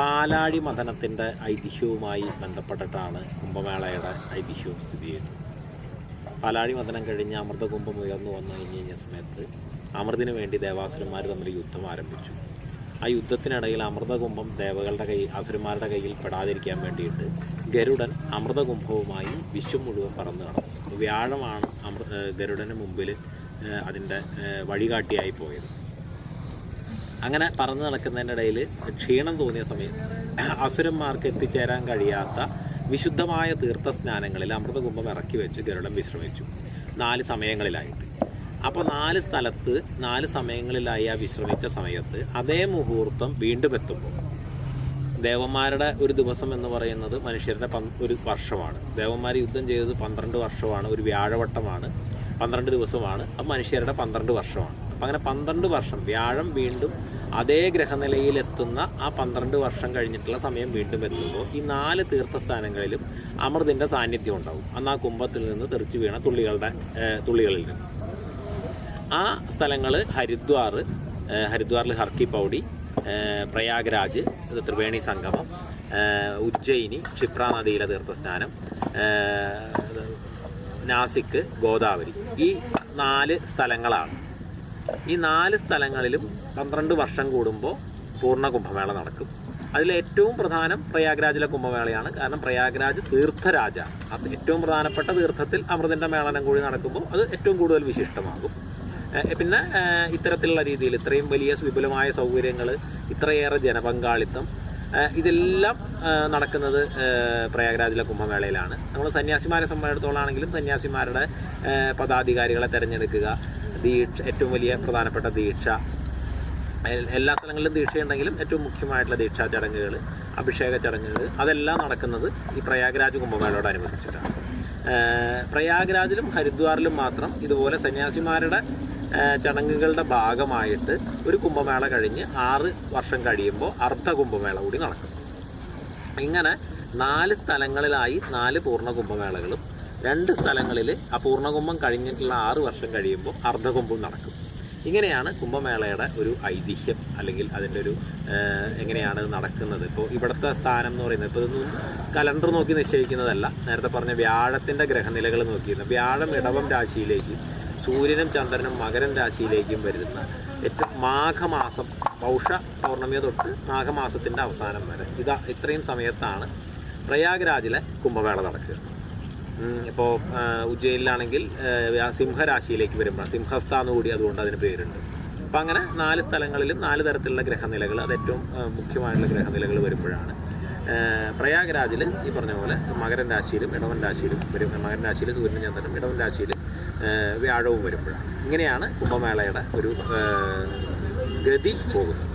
പാലാഴി മഥനത്തിന്റെ ഐതിഹ്യവുമായി ബന്ധപ്പെട്ടിട്ടാണ് കുംഭമേളയുടെ ഐതിഹ്യവും സ്ഥിതി ചെയ്യുന്നത്. പാലാഴി മഥനം കഴിഞ്ഞ് അമൃതകുംഭം ഉയർന്നു വന്നു കഴിഞ്ഞ് കഴിഞ്ഞ സമയത്ത് അമൃതിനു വേണ്ടി ദേവാസുരന്മാർ തമ്മിൽ യുദ്ധം ആരംഭിച്ചു. ആ യുദ്ധത്തിനിടയിൽ അമൃതകുംഭം ദേവകളുടെ കൈ അസുരന്മാരുടെ കയ്യിൽ പെടാതിരിക്കാൻ വേണ്ടിയിട്ട് ഗരുഡൻ അമൃതകുംഭവുമായി വിശ്വം മുഴുവൻ പറന്നു നടന്നു. വ്യാഴമാണ് അമൃ ഗരുഡന് മുമ്പിൽ അതിന്റെ വഴികാട്ടിയായി പോയത്. അങ്ങനെ പറന്നു നടക്കുന്നതിന്റെ ഇടയിൽ ക്ഷീണം തോന്നിയ സമയം അസുരന്മാർക്ക് എത്തിച്ചേരാൻ കഴിയാത്ത വിശുദ്ധമായ തീർത്ഥസ്നാനങ്ങളിൽ അമൃതകുംഭം ഇറക്കി വെച്ച് ഗരുഡൻ വിശ്രമിച്ചു. നാല് സമയങ്ങളിലായിട്ട്. അപ്പോൾ നാല് സ്ഥലത്ത് നാല് സമയങ്ങളിലായി ആ വിശ്രമിച്ച സമയത്ത് അതേ മുഹൂർത്തം വീണ്ടും എത്തുമ്പോൾ ദേവന്മാരുടെ ഒരു ദിവസം എന്ന് പറയുന്നത് മനുഷ്യരുടെ ഒരു വർഷമാണ്. ദേവന്മാർ യുദ്ധം ചെയ്തത് പന്ത്രണ്ട് വർഷമാണ് ഒരു വ്യാഴവട്ടമാണ്. പന്ത്രണ്ട് ദിവസമാണ്. അത് മനുഷ്യരുടെ പന്ത്രണ്ട് വർഷമാണ്. അപ്പം അങ്ങനെ പന്ത്രണ്ട് വർഷം വ്യാഴം വീണ്ടും അതേ ഗ്രഹനിലയിൽ എത്തുന്ന ആ പന്ത്രണ്ട് വർഷം കഴിഞ്ഞിട്ടുള്ള സമയം വീണ്ടും എത്തുമ്പോൾ ഈ നാല് തീർത്ഥസ്ഥാനങ്ങളിലും അമൃതിന്റെ സാന്നിധ്യം ഉണ്ടാവും. അന്ന് ആ കുംഭത്തിൽ നിന്ന് തെറിച്ചു വീണ തുള്ളികളുടെ തുള്ളികളിൽ നിന്ന്. ആ സ്ഥലങ്ങൾ ഹരിദ്വാർ ഹരിദ്വാറിൽ ഹർക്കി പൗഡി പ്രയാഗ്രാജ് ത്രിവേണി സംഗമം ഉജ്ജയിനി ക്ഷിപ്ര നദിയിലെ തീർത്ഥസ്നാനം നാസിക്ക് നാസിക് ഗോദാവരി. ഈ നാല് സ്ഥലങ്ങളാണ്. ഈ നാല് സ്ഥലങ്ങളിലും പന്ത്രണ്ട് വർഷം കൂടുമ്പോൾ പൂർണ കുംഭമേള നടക്കും. അതിൽ ഏറ്റവും പ്രധാനം പ്രയാഗ്രാജിലെ കുംഭമേളയാണ്. കാരണം പ്രയാഗ്രാജ് തീർത്ഥരാജ. അത് ഏറ്റവും പ്രധാനപ്പെട്ട തീർത്ഥത്തിൽ അമൃതിന്റെ മേളനം കൂടി നടക്കുമ്പോൾ അത് ഏറ്റവും കൂടുതൽ വിശിഷ്ടമാകും. പിന്നെ ഇത്തരത്തിലുള്ള രീതിയിൽ ഇത്രയും വലിയ വിപുലമായ സൗകര്യങ്ങൾ ഇത്രയേറെ ജനപങ്കാളിത്തം ഇതെല്ലാം നടക്കുന്നത് പ്രയാഗ്രാജിലെ കുംഭമേളയിലാണ്. നമ്മൾ സന്യാസിമാരെ സംബന്ധിച്ചിടത്തോളാണെങ്കിലും സന്യാസിമാരുടെ പദാധികാരികളെ തിരഞ്ഞെടുക്കുക ദീക്ഷ ഏറ്റവും വലിയ പ്രധാനപ്പെട്ട ദീക്ഷ. എല്ലാ സ്ഥലങ്ങളിലും ദീക്ഷയുണ്ടെങ്കിലും ഏറ്റവും മുഖ്യമായിട്ടുള്ള ദീക്ഷാ ചടങ്ങുകൾ അഭിഷേക ചടങ്ങുകൾ അതെല്ലാം നടക്കുന്നത് ഈ പ്രയാഗ്രാജ് കുംഭമേളയോടനുബന്ധിച്ചിട്ടാണ്. പ്രയാഗ്രാജിലും ഹരിദ്വാറിലും മാത്രം ഇതുപോലെ സന്യാസിമാരുടെ ചടങ്ങുകളുടെ ഭാഗമായിട്ട് ഒരു കുംഭമേള കഴിഞ്ഞ് ആറ് വർഷം കഴിയുമ്പോൾ അർദ്ധ കുംഭമേള കൂടി നടക്കും. ഇങ്ങനെ നാല് സ്ഥലങ്ങളിലായി നാല് പൂർണ കുംഭമേളകളും രണ്ട് സ്ഥലങ്ങളിൽ ആ പൂർണകുംഭം കഴിഞ്ഞിട്ടുള്ള ആറ് വർഷം കഴിയുമ്പോൾ അർദ്ധകുംഭം നടക്കും. ഇങ്ങനെയാണ് കുംഭമേളയുടെ ഒരു ഐതിഹ്യം അല്ലെങ്കിൽ അതിന്റെ ഒരു എങ്ങനെയാണ് നടക്കുന്നത്. ഇപ്പോൾ ഇവിടുത്തെ സ്ഥാനം എന്ന് പറയുന്നത് ഇപ്പോൾ ഇതൊന്നും കലണ്ടർ നോക്കി നിശ്ചയിക്കുന്നതല്ല. നേരത്തെ പറഞ്ഞ വ്യാഴത്തിന്റെ ഗ്രഹനിലകൾ നോക്കിയിരുന്നു. വ്യാഴം ഇടവം രാശിയിലേക്ക് സൂര്യനും ചന്ദ്രനും മകരം രാശിയിലേക്കും വരുന്ന ഏറ്റവും മാഘമാസം പൗഷ പൗർണമി തൊട്ട് മാഘമാസത്തിന്റെ അവസാനം വരെ. ഇതാ ഇത്രയും സമയത്താണ് പ്രയാഗ്രാജിലെ കുംഭമേള നടക്കുക. ഇപ്പോൾ ഉജ്ജയിലാണെങ്കിൽ സിംഹരാശിയിലേക്ക് വരുമ്പോൾ സിംഹസ്ഥ എന്ന് കൂടി അതുകൊണ്ട് അതിന് പേരുണ്ട്. അപ്പം അങ്ങനെ നാല് സ്ഥലങ്ങളിലും നാല് തരത്തിലുള്ള ഗ്രഹനിലകൾ അത് ഏറ്റവും മുഖ്യമായിട്ടുള്ള ഗ്രഹനിലകൾ വരുമ്പോഴാണ്. പ്രയാഗ്രാജിൽ ഈ പറഞ്ഞ പോലെ മകരൻ രാശിയിലും ഇടവൻ രാശിയിലും വരും. മകരൻ രാശിയിൽ സൂര്യനും ചന്ദ്രനും ഇടവൻ രാശിയിൽ വ്യാഴവും വരുമ്പോഴാണ്. ഇങ്ങനെയാണ് കുംഭമേളയുടെ ഒരു ഗതി പോകുന്നത്.